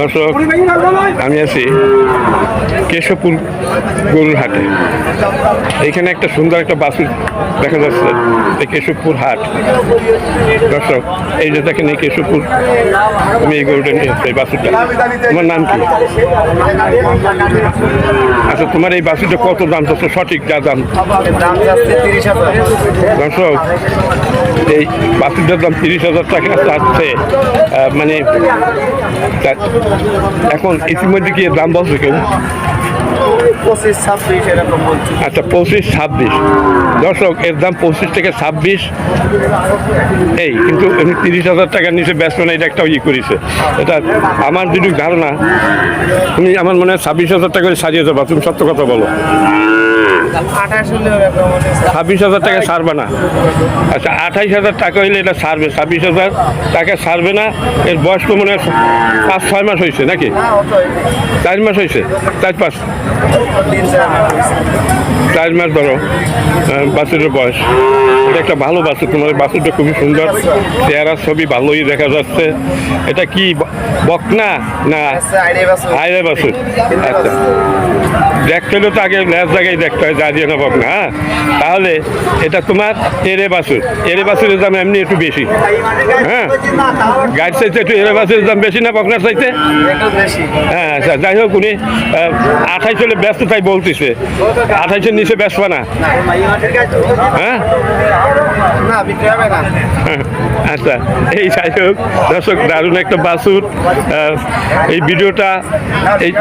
দর্শক, আমি আছি কেশবপুর গরুর হাটে। এখানে একটা সুন্দর একটা বাসুর দেখা যাচ্ছে, এই কেশবপুর হাট। দর্শক, এই যে দেখেন এই কেশবপুর, আমি এই গরুটা নিয়ে এই বাসুরটা তোমার নাম কি? আচ্ছা তোমার এই বাসুরটা কত দাম চাচ্ছ? সঠিক যা দাম। দর্শক, এই বাসুরটার দাম তিরিশ হাজার টাকা চাচ্ছে। মানে এখন ইতিমধ্যে কি দাম বলছে কেউ? পঁচিশ আচ্ছা পঁচিশ, ছাব্বিশ। দর্শক, এর দাম পঁচিশ থেকে ছাব্বিশ। এই, কিন্তু তিরিশ হাজার টাকার নিচে ব্যস্ত এটা একটা ই করেছে। এটা আমার যদি ধারণা, তুমি আমার মনে হয় ছাব্বিশ হাজার টাকা করে সাজিয়ে যাবা তুমি সত্য কথা বলো। ছাব্বিশ হাজার টাকা ছাড়বে না। আচ্ছা আঠাইশ হাজার টাকা হইলে এটা ছাড়বে। ছাব্বিশ হাজার টাকা ছাড়বে না। এর বয়স তো মনে হয় পাঁচ ছয় মাস হয়েছে নাকি? হ্যাঁ চার মাস হয়েছে চার পাঁচ। চার মাস ধরো বাছুরের বয়স। এটা একটা ভালো বাছুর তোমার বাছুরটা খুবই সুন্দর। চেহারার ছবি ভালোই দেখা যাচ্ছে। এটা কি বকনা না আইডিয়া বাসু। বাছুর? আচ্ছা। দেখতে হলে তো আগে ল্যাস জায়গায় দেখতে হয় যা দিয়ে না বকনা হ্যাঁ? তাহলে এটা তোমার এরে বাছুর। এরে বাছুরের দাম এমনি একটু বেশি হ্যাঁ? গাড়ির চাইতে একটু এরে বাছুরের দাম বেশি না বকনার চাইতে? হ্যাঁ আচ্ছা যাই হোক উনি আঠাইশ হলে ব্যস্ত তাই বলতেছে। আঠাইশের নিচে ব্যস্ত না? হ্যাঁ? না আচ্ছা এই যাই হোক, দর্শক, দারুণ একটা বাসুর এই ভিডিওটা, এই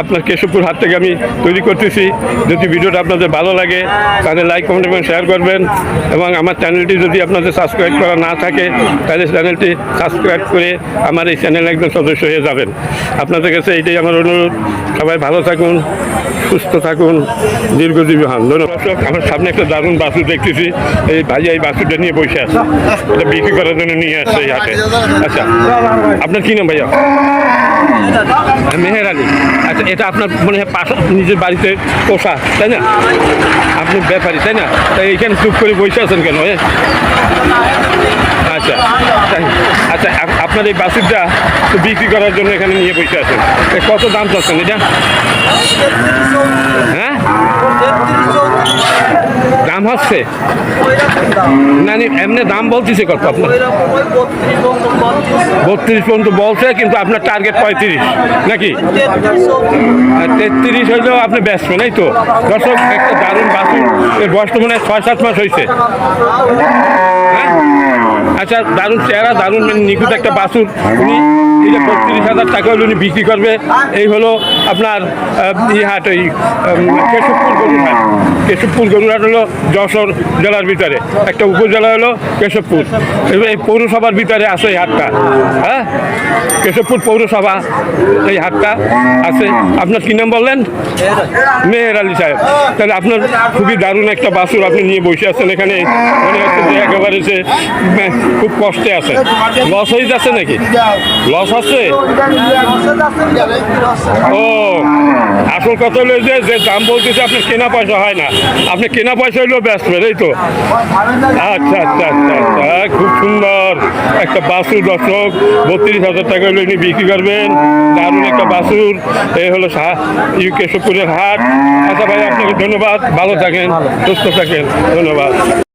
আপনার কেশবপুর হাট থেকে আমি তৈরি করতেছি। যদি ভিডিওটা আপনাদের ভালো লাগে, তাহলে লাইক কমেন্ট এবং শেয়ার করবেন। এবং আমার চ্যানেলটি যদি আপনাদের সাবস্ক্রাইব করা না থাকে, তাহলে চ্যানেলটি সাবস্ক্রাইব করে আমার এই চ্যানেল একজন সদস্য হয়ে যাবেন। আপনাদের কাছে এইটাই আমার অনুরোধ। সবাই ভালো থাকুন। সুস্থ থাকুন, দীর্ঘজীবী হন। ধন্যবাদ। আমার সামনে একটা দারুণ বাসুর দেখতেছি। এই ভাই এই বাসুরটা নিয়ে বসে আছে। এটা বিক্রি করার জন্য নিয়ে আসছে এই হাটে। আচ্ছা আপনার কি নাম ভাইয়া? মেহের আলী। আচ্ছা এটা আপনার মনে হয় পাশা নিজের বাড়িতে পোষা, তাই না? আপনি ব্যাপারী, তাই না? তাই এখানে চুপ করে বসে আছেন কেন এ? আচ্ছা তাই আচ্ছা আপ- আপনার এই বাসুরটা বিক্রি করার জন্য এখানে নিয়ে বসে আছেন। কত দাম চাচ্ছেন এটা হ্যাঁ দাম হচ্ছে না এমনি দাম বলতেছে কত আপনার? বত্রিশ পর্যন্ত বলছে, কিন্তু আপনার টার্গেট পঁয়ত্রিশ, নাকি? তেত্রিশ হইলেও আপনি ব্যস্ত, নাই তো? দর্শক, একটা দারুণ বাসুর এর বয়স তো মনে হয় ছয় সাত মাস হয়েছে হ্যাঁ? আচ্ছা দারুণ চেহারা, দারুণ মানে নিখুঁত একটা বাসুর উনি বত্রিশ হাজার টাকা হলে উনি বিক্রি করবে। এই হলো আপনার ইহাট ওই কেশবপুর গরুর হাট কেশবপুর গরুর হাট হলো যশোর জেলার ভিতরে। একটা উপজেলা হলো কেশবপুর। এই পৌরসভার ভিতরে আছে এই হাটটা। হ্যাঁ? কেশবপুর পৌরসভা এই হাটটা আছে। আপনার কী নাম বললেন? মেহের আলী সাহেব। তাহলে আপনার খুবই দারুণ একটা বাসুর আপনি নিয়ে বসে আছেন এখানে। মনে হচ্ছে যে একেবারে যে খুব কষ্টে আছে। লস হয়ে যাচ্ছে নাকি? লস আছে? ও আসল কথা হলো যে যে দাম বলতেছে, আপনি কেনা পয়সা হয় না। আপনি কেনা পয়সা হইলেও ব্যস্ত এই তো। আচ্ছা আচ্ছা আচ্ছা আচ্ছা খুব সুন্দর। একটা বাসুর দর্শক, বত্রিশ হাজার টাকা হলে উনি বিক্রি করবেন। দারুণ একটা বাসুর। এই হলো ইউ কেশবপুরের হাট। আচ্ছা ভাই, আপনাকে ধন্যবাদ। ভালো থাকেন, সুস্থ থাকেন। ধন্যবাদ।